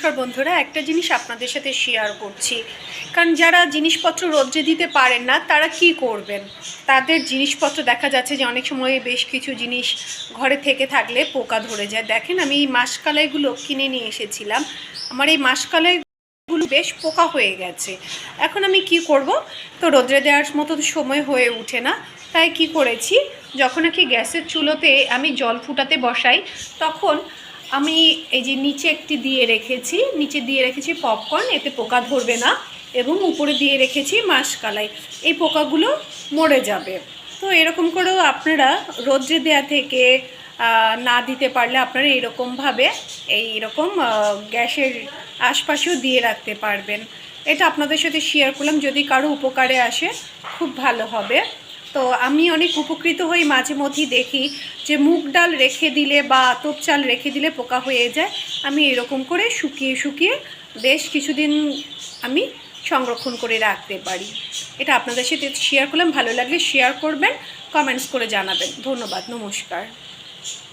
নমস্কার বন্ধুরা, একটা জিনিস আপনাদের সাথে শেয়ার করছি। কারণ যারা জিনিসপত্র রোদ্রে দিতে পারেন না, তারা কি করবেন? তাদের জিনিসপত্র দেখা যাচ্ছে যে অনেক সময় বেশ কিছু জিনিস ঘরে থেকে থাকলে পোকা ধরে যায়। দেখেন আমি এই মাসকালাইগুলো কিনে নিয়ে এসেছিলাম। আমার এই মাসকালাইগুলো বেশ পোকা হয়ে গেছে। এখন আমি কি করব? তো রোদ্রে দেওয়ার মতো সময় হয়ে ওঠে না। তাই কি করেছি? যখন নাকি গ্যাসের চুলোতে আমি জল ফুটাতে বসাই, তখন আমি এই যে নিচে একটি দিয়ে রেখেছি, নিচে দিয়ে রেখেছি পপকর্ন এতে পোকা ধরবে না এবং উপরে দিয়ে রেখেছি মাসকালাই এই পোকাগুলো মরে যাবে। তো এরকম করেও আপনারা রোদ্রে দেয়া থেকে না দিতে পারলে আপনারা এরকমভাবে এই রকম গ্যাসের আশপাশেও দিয়ে রাখতে পারবেন। এটা আপনাদের সাথে শেয়ার করলাম। যদি কারও উপকারে আসে, খুব ভালো হবে। তো আমি অনেক উপকৃত হই মাঝে মধ্যেই দেখি যে মুগ ডাল রেখে দিলে বা আতপ চাল রেখে দিলে পোকা হয়ে যায়। আমি এরকম করে শুকিয়ে শুকিয়ে বেশ কিছুদিন আমি সংরক্ষণ করে রাখতে পারি। এটা আপনাদের সাথে শেয়ার করলাম। ভালো লাগলে শেয়ার করবেন কমেন্টস করে জানাবেন। ধন্যবাদ, নমস্কার।